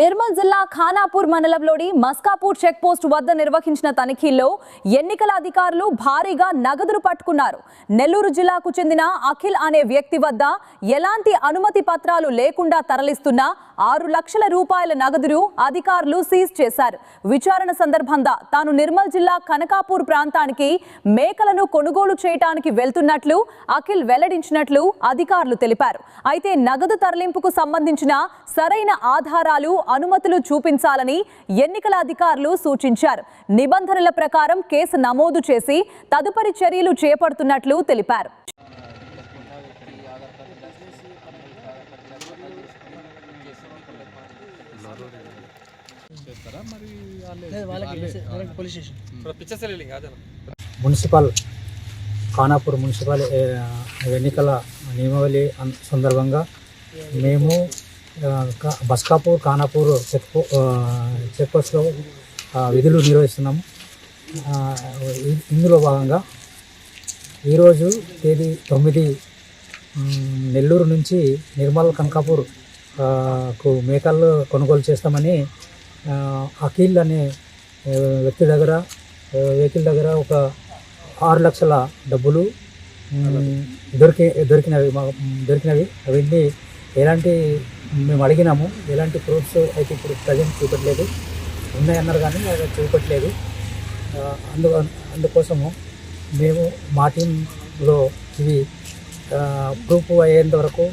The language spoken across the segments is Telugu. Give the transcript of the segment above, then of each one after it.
నిర్మల్ జిల్లా ఖానాపూర్ మండలంలోని మస్కాపూర్ చెక్ పోస్ట్ వద్ద నిర్వహించిన తనిఖీల్లో ఎన్నికల అధికారులు భారీగా నగదును పట్టుకున్నారు. నెల్లూరు జిల్లాకు చెందిన అఖిల్ అనే వ్యక్తి వద్ద ఎలాంటి అనుమతి పత్రాలు లేకుండా తరలిస్తున్న ఆరు లక్షల రూపాయల నగదును అధికారులు సీజ్ చేశారు. విచారణ సందర్భంగా తాను నిర్మల్ జిల్లా కనకాపూర్ ప్రాంతానికి మేకలను కొనుగోలు చేయటానికి వెళ్తున్నట్లు అఖిల్ వెల్లడించినట్లు అధికారులు తెలిపారు. అయితే నగదు తరలింపుకు సంబంధించిన సరైన ఆధారాలు అనుమతులు చూపించాలని ఎన్నికల అధికారులు సూచించారు. నిబంధనల ప్రకారం కేసు నమోదు చేసి తదుపరి చర్యలు చేపడుతున్నట్లు తెలిపారు. మున్సిపల్ ఖానాపూర్ మున్సిపల్ ఎన్నికల నియమావళి సందర్భంగా మేము బస్కాపూర్ ఖానాపూర్ చెక్ పో- చెక్ పోస్ట్లో విధులు నిర్వహిస్తున్నాము. ఇందులో భాగంగా ఈరోజు తేదీ తొమ్మిది నెల్లూరు నుంచి నిర్మల్ కనకాపూర్కు మేకలు కొనుగోలు చేస్తామని అఖిల్ అనే వ్యక్తి దగ్గర వెహికల్ దగ్గర ఒక ఆరు లక్షల డబ్బులు దొరికి దొరికినవి దొరికినవి. అవన్నీ ఎలాంటి మేము అడిగినాము ఎలాంటి ప్రూఫ్స్ అయితే ఇప్పుడు ప్రజెంట్ చూపట్లేదు. ఉన్నాయన్నారు కానీ అది చూపట్లేదు. అందు అందుకోసము మేము మా టీంలో ఇవి ప్రూఫ్ అయ్యేంత వరకు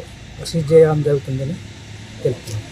సీజ్ చేయడం జరుగుతుందని తెలుపుతున్నాం.